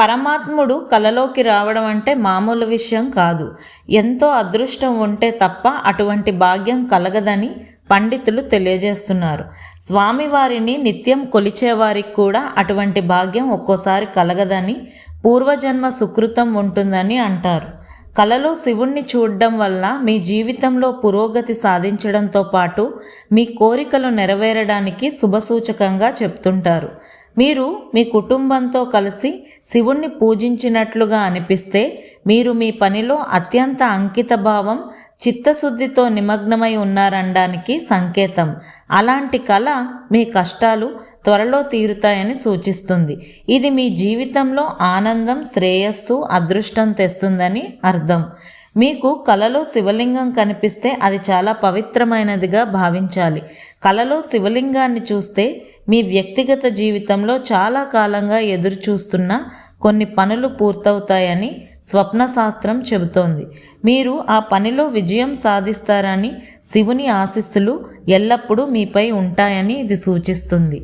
పరమాత్ముడు కలలోకి రావడం అంటే మామూలు విషయం కాదు. ఎంతో అదృష్టం ఉంటే తప్ప అటువంటి భాగ్యం కలగదని పండితులు తెలియజేస్తున్నారు. స్వామివారిని నిత్యం కొలిచేవారికి కూడా అటువంటి భాగ్యం ఒక్కోసారి కలగదని పూర్వజన్మ సుకృతం ఉంటుందని అంటారు. కలలో శివుణ్ణి చూడడం వల్ల మీ జీవితంలో పురోగతి సాధించడంతో పాటు మీ కోరికలు నెరవేరడానికి శుభసూచకంగా చెప్తుంటారు. మీరు మీ కుటుంబంతో కలిసి శివుణ్ణి పూజించినట్లుగా అనిపిస్తే మీరు మీ పనిలో అత్యంత అంకితభావం చిత్తశుద్ధితో నిమగ్నమై ఉన్నారనడానికి సంకేతం. అలాంటి కళ మీ కష్టాలు త్వరలో తీరుతాయని సూచిస్తుంది. ఇది మీ జీవితంలో ఆనందం శ్రేయస్సు అదృష్టం తెస్తుందని అర్థం. మీకు కలలో శివలింగం కనిపిస్తే అది చాలా పవిత్రమైనదిగా భావించాలి. కలలో శివలింగాన్ని చూస్తే మీ వ్యక్తిగత జీవితంలో చాలా కాలంగా ఎదురు చూస్తున్న కొన్ని పనులు పూర్తవుతాయని స్వప్న శాస్త్రం చెబుతోంది. మీరు ఆ పనిలో విజయం సాధిస్తారని శివుని ఆశీస్సులు ఎల్లప్పుడూ మీపై ఉంటాయని ఇది సూచిస్తుంది.